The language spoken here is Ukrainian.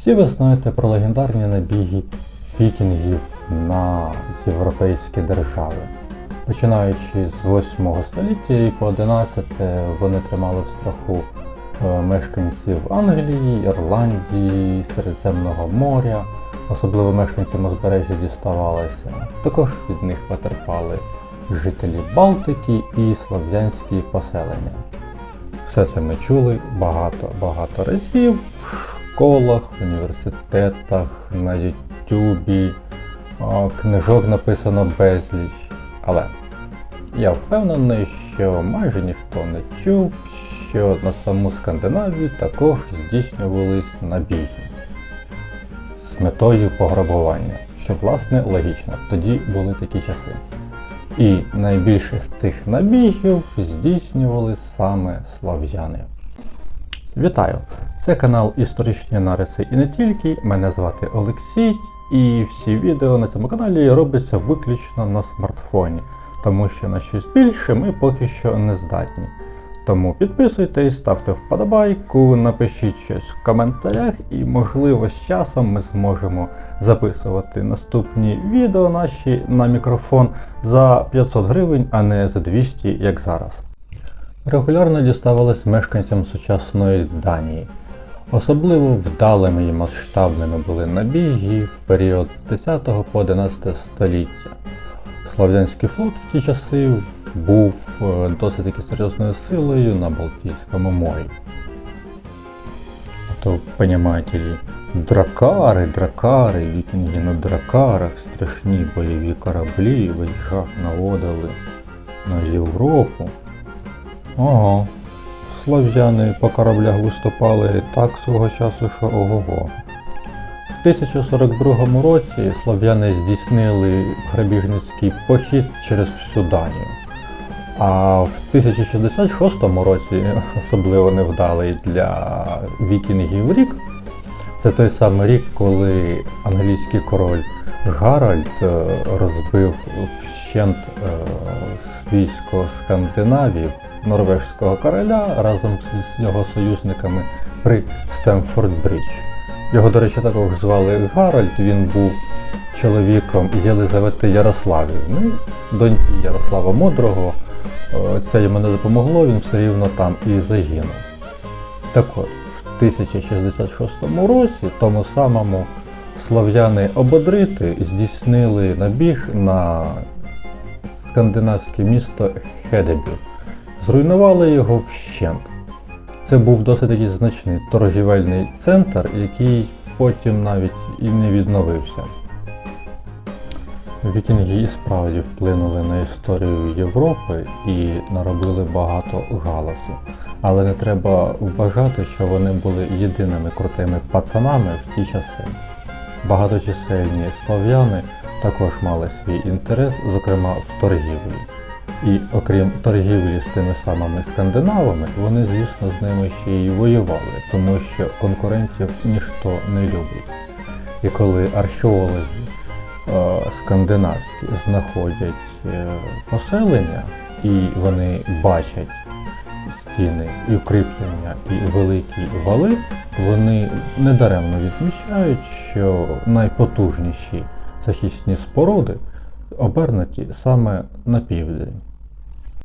Всі ви знаєте про легендарні набіги вікінгів на європейські держави. Починаючи з 8 століття і по 11 вони тримали в страху е, мешканців Англії, Ірландії, Середземного моря, особливо мешканцям узбережжя діставалося. Також від них потерпали жителі Балтики і слов'янські поселення. Все це ми чули багато-багато разів школах, університетах, на Ютубі, книжок написано безліч. Але я впевнений, що майже ніхто не чув, що на саму Скандинавію також здійснювались набіги з метою пограбування, що власне логічно, тоді були такі часи. І найбільше з цих набігів здійснювали саме слав'яни. Вітаю! Це канал Історичні нариси і не тільки. Мене звати Олексій, і всі відео на цьому каналі робляться виключно на смартфоні, тому що на щось більше ми поки що не здатні. Тому підписуйтесь, ставте вподобайку, напишіть щось в коментарях, і можливо з часом ми зможемо записувати наступні відео наші на мікрофон за 500 гривень, а не за 200, як зараз. Регулярно діставались мешканцям сучасної Данії. Особливо вдалими і масштабними були набіги в період з 10 по 11 століття. Слов'янський флот в ті часи був е, досить таки серйозною силою на Балтійському морі. То, понимаете ли, дракари, дракари, вікінги на дракарах, страшні бойові кораблі виїжджав наводили на Європу. Ага, слов'яни по кораблях виступали так свого часу, що ого-го. В 1042 році слов'яни здійснили грабіжницький похід через всю Данію. А в 1066 році, особливо невдалий для вікінгів рік, це той самий рік, коли англійський король Гаральд е, розбив вщент е, військо Скандинавії, норвежського короля разом з його союзниками при Стемфорд Брідж. Його, до речі, також звали Гаральд, він був чоловіком Єлизавети Ярославівни, доньки Ярослава Мудрого. Е, Це йому не допомогло, він все рівно там і загинув. Так от, 1066 році, тому самому слов'яни ободрити здійснили набіг на скандинавське місто Хедебі. Зруйнували його вщент. Це був досить такий значний торгівельний центр, який потім навіть і не відновився. Вікінги і справді вплинули на історію Європи і наробили багато галасу. Але не треба вважати, що вони були єдиними крутими пацанами в ті часи. Багаточисельні слов'яни також мали свій інтерес, зокрема в торгівлі. І окрім торгівлі з тими самими скандинавами, вони, звісно, з ними ще й воювали, тому що конкурентів ніхто не любить. І коли археологи е, скандинавські знаходять е, поселення, і вони бачать стіни і укріплення, і великі вали, вони недаремно відмічають, що найпотужніші захисні споруди обернуті саме на південь.